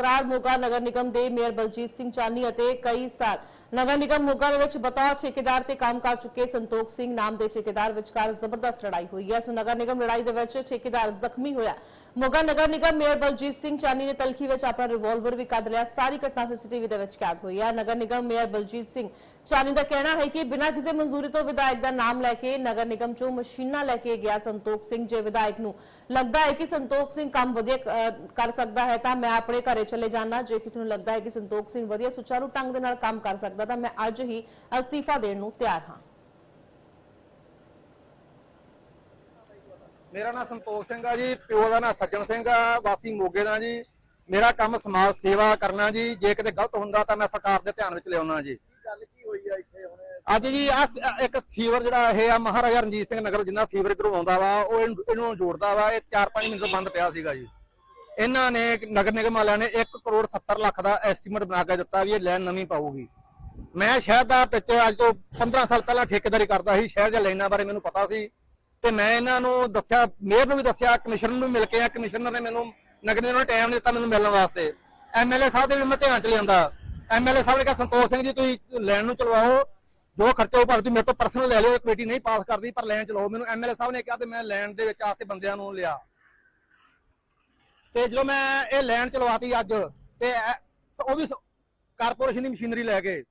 ਤਕਰਾਰ ਮੋਗਾ ਨਗਰ ਨਿਗਮ ਦੇ ਮੇਅਰ ਬਲਜੀਤ ਸਿੰਘ ਚਾਨੀ ਅਤੇ ਕਈ ਸਾਲ ਨਗਰ ਨਿਗਮ ਮੋਗਾ ਦੇ ਵਿੱਚ ਬਤੌਰ ਠੇਕੇਦਾਰ ਤੇ ਕੰਮ ਕਰ ਚੁੱਕੇ ਸੰਤੋਖ ਸਿੰਘ ਨਾਮ ਦੇ ਠੇਕੇਦਾਰ ਵਿਚਕਾਰ ਜ਼ਬਰਦਸਤ ਲੜਾਈ ਹੋਈ ਹੈ। ਸੋ ਨਗਰ ਨਿਗਮ ਲੜਾਈ ਦੇ ਵਿੱਚ ਠੇਕੇਦਾਰ ਜ਼ਖਮੀ ਹੋਇਆ। ਮੋਗਾ ਨਗਰ ਨਿਗਮ ਮੇਅਰ ਬਲਜੀਤ ਸਿੰਘ ਚਾਨੀ ਨੇ ਤਲਖੀ ਵਿੱਚ ਆਪਣਾ ਰਿਵਾਲਵਰ ਵੀ ਕੱਢ ਲਿਆ। ਸਾਰੀ ਘਟਨਾ ਸੀਸੀਟੀਵੀ ਦੇ ਵਿੱਚ ਕੈਦ ਹੋਈ ਹੈ। ਨਗਰ ਨਿਗਮ ਮੇਅਰ ਬਲਜੀਤ ਸਿੰਘ ਚਾਨੀ ਦਾ ਕਹਿਣਾ ਹੈ ਕਿ ਬਿਨਾਂ ਕਿਸੇ ਮਨਜ਼ੂਰੀ ਤੋਂ ਵਿਧਾਇਕ ਦਾ ਨਾਮ ਲੈ ਕੇ ਨਗਰ ਨਿਗਮ ਚੋਂ ਮਸ਼ੀਨਾਂ ਲੈ ਕੇ ਗਿਆ ਸੰਤੋਖ ਸਿੰਘ। ਜੇ ਵਿਧਾਇਕ ਨੂੰ ਲੱਗਦਾ ਹੈ ਕਿ ਸੰਤੋਖ ਸਿੰਘ ਕੰਮ ਵਧੀਆ ਕਰ ਸਕਦਾ ਹੈ ਤਾਂ ਮੈਂ ਆਪਣੇ ਘਰੇ ਚਲੇ ਜਾਣਾ। ਜੇ ਕਿਸੇ ਨੂੰ ਲੱਗਦਾ ਹੈ ਕਿ ਸੰਤੋਖ ਸਿੰਘ ਵਧੀਆ ਸੁਚਾਰੂ ਢੰਗ ਦੇ ਨਾਲ ਕੰਮ ਕਰ ਸਕਦਾ ਤਾਂ ਮੈਂ ਅੱਜ ਹੀ ਅਸਤੀਫਾ ਦੇਣ ਨੂੰ ਤਿਆਰ ਹਾਂ। ਮੇਰਾ ਨਾਮ ਸੰਤੋਖ ਸਿੰਘ ਆ ਜੀ, ਪਿਓ ਦਾ ਨਾਮ ਸੱਜਣ ਸਿੰਘ ਆ, ਵਾਸੀ ਮੋਗੇ ਦਾ ਜੀ। ਮੇਰਾ ਕੰਮ ਸਮਾਜ ਸੇਵਾ ਕਰਨਾ ਜੀ, ਜੇ ਕਿਤੇ ਗਲਤ ਹੁੰਦਾ ਤਾਂ ਮੈਂ ਸਰਕਾਰ ਦੇ ਧਿਆਨ ਵਿੱਚ ਲਿਆਉਣਾ ਜੀ। ਗੱਲ ਕੀ ਹੋਈ ਆ ਇੱਥੇ ਹੁਣ ਅੱਜ ਜੀ ਆ ਇੱਕ ਸੀਵਰ ਜਿਹੜਾ ਇਹ ਆ, ਮਹਾਰਾਜਾ ਰਣਜੀਤ ਸਿੰਘ ਨਗਰ, ਜਿੰਨਾ ਸੀਵਰ ਇਧਰੋਂ ਆਉਂਦਾ ਵਾ, ਉਹ ਇਹਨੂੰ ਜੋੜਦਾ ਵਾ, ਇਹ 4-5 ਮਹੀਨੇ ਤੋਂ ਬੰਦ ਪਿਆ ਸੀਗਾ ਜੀ। ਇਹਨਾਂ ਨੇ ਨਗਰ ਨਿਗਮ ਵਾਲਿਆਂ ਨੇ 1 ਕਰੋੜ 70 ਲੱਖ ਦਾ ਐਸਟੀਮੇਟ ਬਣਾ ਕੇ ਦਿੱਤਾ ਵੀ ਇਹ ਲੈਣ ਨਵੀਂ ਪਾਊਗੀ। ਮੈਂ ਸ਼ਹਿਰ ਦਾ ਪਿੱਛੇ ਅੱਜ ਤੋਂ 15 ਸਾਲ ਪਹਿਲਾਂ ਠੇਕੇਦਾਰੀ ਕਰਦਾ ਸੀ, ਸ਼ਹਿਰ ਦੀਆਂ ਲਾਈਨਾਂ ਬਾਰੇ ਮੈਨੂੰ ਪਤਾ ਸੀ ਤੇ ਮੈਂ ਇਹਨਾਂ ਨੂੰ ਦੱਸਿਆ, ਮੇਅਰ ਨੂੰ ਵੀ ਦੱਸਿਆ, ਕਮਿਸ਼ਨਰ ਨੂੰ ਮਿਲ ਕੇ ਆ ਕਮਿਸ਼ਨਰ ਨੇ ਮੈਨੂੰ ਨਗਰ ਨਿਗਮ ਨੇ ਟਾਈਮ ਦਿੱਤਾ ਮੈਨੂੰ ਮਿਲਣ ਵਾਸਤੇ। ਐਮਐਲਏ ਸਾਹਿਬ ਦੇ ਵੀ ਮੈਂ ਧਿਆਨ ਚ ਲਿਆਂਦਾ। ਐਮਐਲਏ ਸਾਹਿਬ ਨੇ ਕਿਹਾ, ਸੰਤੋਖ ਸਿੰਘ ਜੀ, ਤੁਸੀਂ ਲੈਣ ਨੂੰ ਚਲਵਾਓ, ਜੋ ਖਰਚਾ ਉਹ ਭਾਵੇਂ ਮੇਰੇ ਤੋਂ ਪਰਸਨਲ ਲੈ ਲਿਓ, ਕਮੇਟੀ ਨਹੀਂ ਪਾਸ ਕਰਦੀ, ਪਰ ਲੈਣ ਚਲਾਓ। ਮੈਨੂੰ ਐਮਐਲਏ ਸਾਹਿਬ ਨੇ ਕਿਹਾ ਤੇ ਮੈਂ ਲੈਣ ਦੇ ਵਿੱਚ ਆ ਕੇ ਬੰਦਿਆਂ ਨੂੰ ਲਿਆ। ਤੇ ਜਦੋਂ ਮੈਂ ਇਹ ਲੈਣ ਚਲਵਾਤੀ ਅੱਜ, ਤੇ ਉਹ ਵੀ ਕਾਰਪੋਰੇਸ਼ਨ ਦੀ ਮਸ਼ੀਨਰੀ ਲੈ ਕੇ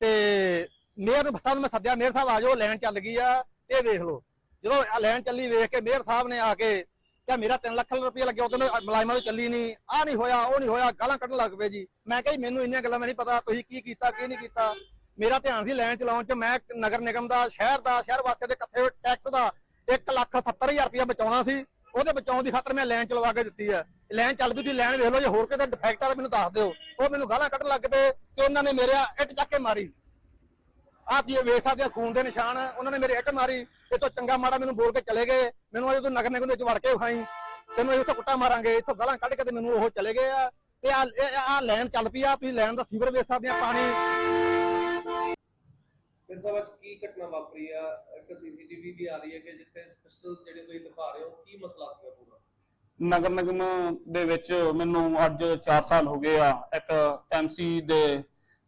ਤੇ ਮੇਅਰ ਨੂੰ ਸਾਹਿਬ ਨੂੰ ਮੈਂ ਸੱਦਿਆ, ਮੇਅਰ ਸਾਹਿਬ ਆ ਜਾਓ ਲੈਣ ਚੱਲ ਗਈ ਆ, ਇਹ ਵੇਖ ਲਓ। ਜਦੋਂ ਲੈਣ ਚੱਲੀ ਵੇਖ ਕੇ ਮੇਅਰ ਸਾਹਿਬ ਨੇ ਆ ਕੇ ਕਿਹਾ, ਮੇਰਾ 3 ਲੱਖ ਰੁਪਏ ਲੱਗਿਆ ਉਦੋਂ ਮੁਲਾਜ਼ਮਾਂ ਤੋਂ ਚੱਲੀ ਨਹੀਂ ਆ ਨਹੀਂ ਹੋਇਆ, ਉਹ ਨਹੀਂ ਹੋਇਆ, ਗਾਲਾਂ ਕੱਢਣ ਲੱਗ ਪਏ ਜੀ। ਮੈਂ ਕਿਹਾ ਮੈਨੂੰ ਇੰਨੀਆਂ ਗੱਲਾਂ ਦਾ ਨਹੀਂ ਪਤਾ, ਤੁਸੀਂ ਕੀ ਕੀਤਾ, ਕੀ ਨਹੀਂ ਕੀਤਾ? ਮੇਰਾ ਧਿਆਨ ਸੀ ਲੈਣ ਚਲਾਉਣ ਚ, ਮੈਂ ਨਗਰ ਨਿਗਮ ਦਾ, ਸ਼ਹਿਰ ਦਾ, ਸ਼ਹਿਰ ਵਾਸੀਆਂ ਦੇ ਇਕੱਠੇ ਟੈਕਸ ਦਾ 1 ਲੱਖ 70 ਹਜ਼ਾਰ ਰੁਪਇਆ ਬਚਾਉਣਾ ਸੀ। ਉਹਦੇ ਬਚਾਉਣ ਦੀ ਖਾਤਰ ਮੈਂ ਲੈਣ ਚਲਵਾ ਕੇ ਦਿੱਤੀ ਹੈ ਲੈਣ ਚੱਲ ਪਈ ਦੀ ਲੈਣ ਵੇਖ ਲਓ ਜੇ ਹੋਰ ਕਿਤੇ ਡਿਫੈਕਟ ਆ ਤਾਂ ਮੈਨੂੰ ਦੱਸ ਦਿਓ। ਉਹ ਮੈਨੂੰ ਗਾਲਾਂ ਕੱਢਣ ਲੱਗ ਪਏ ਕਿ ਉਹਨਾਂ ਨੇ ਮੇਰੇ ਇੱਟ ਚੱਕ ਕੇ ਮਾਰੀ। ਆਹ ਕੀ ਵੇਖ ਸਕਦੇ ਆ? ਖੂਨ ਦੇ ਨਿਸ਼ਾਨ। ਉਹਨਾਂ ਨੇ ਮੇਰੇ ਇੱਟ ਮਾਰੀ। ਇਹ ਤੋਂ ਚੰਗਾ ਮਾੜਾ ਮੈਨੂੰ ਬੋਲ ਕੇ ਚਲੇ ਗਏ। ਮੈਨੂੰ ਅਜੇ ਤੂੰ ਨਗਰ ਨਿਗਮ ਦੇ ਵਿੱਚ ਵੜ ਕੇ ਵਿਖਾਈ। ਤੈਨੂੰ ਇਹ ਕੁੱਟਾ ਮਾਰਾਂਗੇ। ਇੱਥੋਂ ਗਾਲਾਂ ਕੱਢ ਕੇ ਤੇ ਮੈਨੂੰ ਉਹ ਚਲੇ ਗਏ ਆ। ਤੇ ਆ ਆ ਲੈਣ ਚੱਲ ਪਈ ਆ। ਤੁਸੀਂ ਲੈਣ ਦਾ ਸੀਵਰ ਵੇਖ ਸਕਦੇ ਆ, ਪਾਣੀ। ਫਿਰ ਸਭ ਕੀ ਘਟਨਾ ਵਾਪਰੀ ਆ? ਇੱਕ ਸੀਸੀਟੀਵੀ ਵੀ ਆ ਰਹੀ ਹੈ ਕਿ ਜਿੱਥੇ ਪਿਸਟਲ ਜਿਹੜੇ ਤੁਸੀਂ ਦਿਖਾ ਰਹੇ ਹੋ, ਕੀ ਮਸਲਾ ਸੀਗਾ? ਨਗਰ ਨਿਗਮ ਦੇ ਵਿੱਚ ਮੈਨੂੰ ਅੱਜ 4 ਸਾਲ ਹੋ ਗਏ ਆ, ਇੱਕ ਐਮਸੀ ਦੇ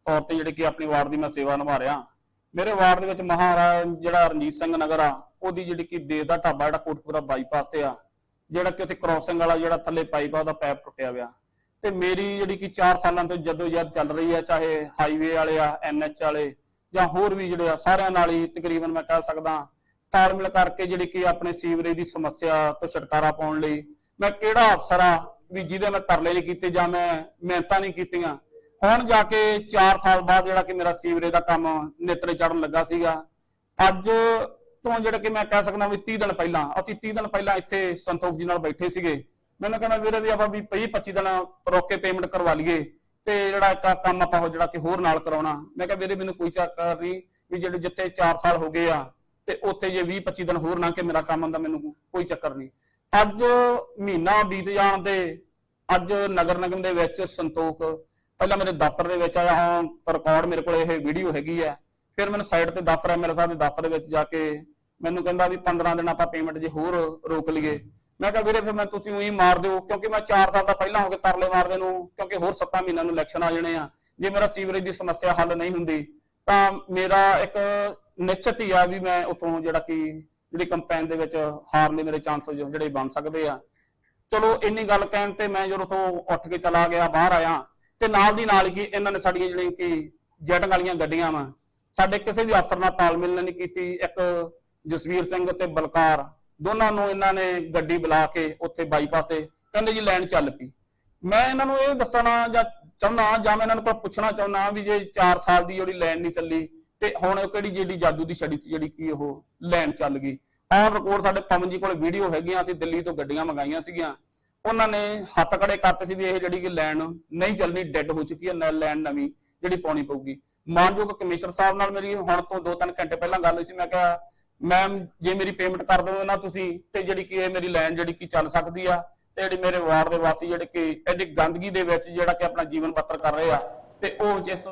ਤੌਰ ਤੇ ਜਿਹੜੇ ਕਿ ਆਪਣੀ ਵਾਰਡ ਦੀ ਮੈਂ ਸੇਵਾ ਨਿਭਾ ਰਿਹਾ। ਮੇਰੇ ਵਾਰਡ ਦੇ ਵਿੱਚ ਮਹਾਰਾਜ ਜਿਹੜਾ ਰਣਜੀਤ ਸਿੰਘ ਨਗਰ ਆ, ਉਹਦੀ ਜਿਹੜੀ ਕਿ ਦੇਸ਼ ਦਾ ਢਾਬਾ ਜਿਹੜਾ ਕੋਟਪੁਰਾ ਬਾਈਪਾਸ ਤੇ ਆ, ਜਿਹੜਾ ਕਿ ਉੱਥੇ ਕ੍ਰੋਸਿੰਗ ਵਾਲਾ ਜਿਹੜਾ ਥੱਲੇ ਪਾਈਪ ਆ, ਉਹਦਾ ਪੈਪ ਟੁੱਟਿਆ ਹੋਇਆ। ਤੇ ਮੇਰੀ ਜਿਹੜੀ ਕਿ 4 ਸਾਲਾਂ ਤੋਂ ਜਦੋਂ ਜਦ ਚੱਲ ਰਹੀ ਹੈ ਚਾਹੇ ਹਾਈਵੇ ਵਾਲੇ ਆ ਐਨਐਚ ਵਾਲੇ ਜਾਂ ਹੋਰ ਵੀ ਜਿਹੜੇ ਆ, ਸਾਰਿਆਂ ਨਾਲ ਹੀ ਤਕਰੀਬਨ ਮੈਂ ਕਹਿ ਸਕਦਾ, ਤਾਲਮੇਲ ਕਰਕੇ ਜਿਹੜੀ ਕਿ ਆਪਣੇ ਸੀਵਰੇਜ ਦੀ ਸਮੱਸਿਆ ਤੋਂ ਛੁਟਕਾਰਾ ਪਾਉਣ ਲਈ ਮੈਂ ਕਿਹੜਾ ਅਫਸਰ ਆ ਵੀ ਜਿਹਦੇ ਮੈਂ ਤਰਲੇ ਨਹੀਂ ਕੀਤੇ ਜਾਂ ਮੈਂ ਮਿਹਨਤਾਂ ਨਹੀਂ ਕੀਤੀਆਂ। ਹੁਣ ਜਾ ਕੇ 4 ਸਾਲ ਬਾਅਦ ਜਿਹੜਾ ਕਿ ਮੇਰਾ ਸੀਵਰੇਜ ਦਾ ਕੰਮ ਨੇਤਰੇ ਚੜਨ ਲੱਗਾ ਸੀਗਾ। ਅੱਜ ਤੋਂ ਜਿਹੜਾ ਕਿ ਮੈਂ ਕਹਿ ਸਕਦਾ ਵੀ 30 ਦਿਨ ਪਹਿਲਾਂ, ਅਸੀਂ 30 ਦਿਨ ਪਹਿਲਾਂ ਇੱਥੇ ਸੰਤੋਖ ਜੀ ਨਾਲ ਬੈਠੇ ਸੀਗੇ। ਮੈਨੂੰ ਕਹਿੰਦਾ ਵੀਰੇ ਵੀ ਆਪਾਂ ਵੀ 20 25 ਦਿਨ ਰੋਕ ਕੇ ਪੇਮੈਂਟ ਕਰਵਾ ਲਈਏ ਤੇ ਜਿਹੜਾ ਇੱਕ ਕੰਮ ਆਪਾਂ ਉਹ ਜਿਹੜਾ ਕਿ ਹੋਰ ਨਾਲ ਕਰਾਉਣਾ। ਮੈਂ ਕਿਹਾ ਵੀਰੇ ਮੈਨੂੰ ਕੋਈ ਚੱਕਰ ਨਹੀਂ ਵੀ ਜਿਹੜੇ ਜਿੱਥੇ 4 ਸਾਲ ਹੋ ਗਏ ਆ ਤੇ ਉੱਥੇ ਜੇ 20 25 ਦਿਨ ਹੋਰ ਨਾ ਕਿ ਮੇਰਾ ਕੰਮ ਹੁੰਦਾ ਮੈਨੂੰ ਕੋਈ ਚੱਕਰ ਨਹੀਂ। ਅੱਜ ਮਹੀਨਾ ਬੀਤ ਜਾਣ ਤੇ ਅੱਜ ਨਗਰ ਨਿਗਮ ਦੇ ਵਿੱਚ ਸੰਤੋਖ, ਪਹਿਲਾਂ ਮੇਰੇ ਦਫ਼ਤਰ ਦੇ ਵਿੱਚ ਆਇਆ ਹਾਂ ਰਿਕਾਰਡ ਮੇਰੇ ਕੋਲ ਇਹ ਵੀਡੀਓ ਹੈਗੀ ਹੈ ਫਿਰ ਮੈਨੂੰ ਸਾਈਡ ਤੇ ਦਫ਼ਤਰ ਐਮਐਲ ਸਾਹਿਬ ਦੇ ਦਫ਼ਤਰ ਵਿੱਚ ਜਾ ਕੇ ਮੈਨੂੰ ਕਹਿੰਦਾ ਵੀ 15 ਦਿਨ ਆਪਾਂ ਪੇਮੈਂਟ ਜੇ ਹੋਰ ਰੋਕ ਲਈਏ। ਮੈਂ ਕਿਹਾ ਵੀਰੇ ਫਿਰ ਮੈਂ ਤੁਸੀਂ ਉਹੀ ਮਾਰ ਦਿਓ, ਕਿਉਂਕਿ ਮੈਂ 4 ਸਾਲ ਦਾ ਪਹਿਲਾਂ ਹੋ ਕੇ ਤਰਲੇ ਮਾਰਦੇ ਨੂੰ, ਕਿਉਂਕਿ ਹੋਰ 7 ਮਹੀਨਿਆਂ ਨੂੰ ਇਲੈਕਸ਼ਨ ਆ ਜਾਣੇ ਆ। ਜੇ ਮੇਰਾ ਸੀਵਰੇਜ ਦੀ ਸਮੱਸਿਆ ਹੱਲ ਨਹੀਂ ਹੁੰਦੀ, ਤਾਂ ਮੇਰਾ ਇੱਕ ਨਿਸ਼ਚਿਤ ਹੀ ਆ ਵੀ ਮੈਂ ਉਥੋਂ ਜਿਹੜਾ ਕਿ ਜਿਹੜੀ ਕੰਪੈਨ ਦੇ ਵਿੱਚ ਹਾਰਨ ਦੇ ਮੇਰੇ ਚਾਂਸਸ ਜਿਹੜੇ ਬਣ ਸਕਦੇ ਆ। ਚਲੋ, ਇੰਨੀ ਗੱਲ ਕਹਿਣ ਤੇ ਮੈਂ ਜਦੋਂ ਤੋਂ ਉੱਠ ਕੇ ਚਲਾ ਗਿਆ, ਬਾਹਰ ਆਇਆ, ਤੇ ਨਾਲ ਦੀ ਨਾਲ ਕੀ ਇਹਨਾਂ ਨੇ ਸਾਡੀਆਂ ਜਿਹੜੀਆਂ ਕਿ ਜੈਟ ਵਾਲੀਆਂ ਗੱਡੀਆਂ ਵਾ, ਸਾਡੇ ਕਿਸੇ ਵੀ ਅਫਸਰ ਨਾਲ ਤਾਲਮੇਲ ਨਹੀਂ ਕੀਤੀ। ਇੱਕ ਜਸਵੀਰ ਸਿੰਘ ਤੇ ਬਲਕਾਰ, ਦੋਨਾਂ ਨੂੰ ਇਹਨਾਂ ਨੇ ਗੱਡੀ ਬੁਲਾ ਕੇ ਉੱਥੇ ਬਾਈਪਾਸ ਤੇ ਕਹਿੰਦੇ ਜੀ ਲੈਣ ਚੱਲ ਪਈ। ਮੈਂ ਇਹਨਾਂ ਨੂੰ ਇਹ ਦੱਸਣਾ ਜਾਂ ਚਾਹੁੰਦਾ ਜਾਂ ਮੈਂ ਇਹਨਾਂ ਨੂੰ ਪੁੱਛਣਾ ਚਾਹੁੰਦਾ ਵੀ ਜੇ 4 ਸਾਲ ਦੀ ਜਿਹੜੀ ਲੈਣ ਨਹੀਂ ਚੱਲੀ ਤੇ ਹੁਣ ਕਿਹੜੀ ਜਿਹੜੀ ਜਾਦੂ ਦੀ ਛੜੀ ਸੀ, ਜਿਹੜੀ ਕੀ ਉਹ ਲੈਣ ਚੱਲ ਗਈ। ਔਨ ਰਿਕਾਰਡ ਸਾਡੇ ਪਵਨ ਜੀ ਕੋਲ ਵੀਡੀਓ ਹੈਗੀਆਂ, ਅਸੀਂ ਦਿੱਲੀ ਤੋਂ ਗੱਡੀਆਂ ਮੰਗਾਈਆਂ ਸੀਗੀਆਂ। ਉਹਨਾਂ ਨੇ ਹੱਥ ਖੜੇ ਕਰਤੇ ਸੀ ਵੀ ਇਹ ਜਿਹੜੀ ਕਿ ਲੈਣ ਨਹੀਂ ਚੱਲਣੀ, ਡੈੱਡ ਹੋ ਚੁੱਕੀ ਹੈ ਲੈਣ ਨਵੀਂ ਜਿਹੜੀ ਪਾਉਣੀ ਪਊਗੀ। ਮਾਨਯੋਗ ਕਮਿਸ਼ਨਰ ਸਾਹਿਬ ਨਾਲ ਮੇਰੀ ਹੁਣ ਤੋਂ 2-3 ਘੰਟੇ ਪਹਿਲਾਂ ਗੱਲ ਹੋਈ ਸੀ, ਮੈਂ ਕਿਹਾ, ਮੈਮ, ਜੇ ਮੇਰੀ ਪੇਮੈਂਟ ਕਰ ਦਿਓ ਨਾ ਤੁਸੀਂ, ਤੇ ਜਿਹੜੀ ਕਿ ਇਹ ਮੇਰੀ ਲੈਣ ਜਿਹੜੀ ਕਿ ਚੱਲ ਸਕਦੀ ਆ, ਤੇ ਜਿਹੜੀ ਮੇਰੇ ਵਾਰਡ ਦੇ ਵਾਸੀ ਜਿਹੜੇ ਕਿ ਇਹਦੀ ਗੰਦਗੀ ਦੇ ਵਿੱਚ ਜਿਹੜਾ ਕਿ ਆਪਣਾ ਜੀਵਨ ਬਤਰ ਕਰ ਰਹੇ ਆ, ਤੇ ਉਹ ਜਿਸ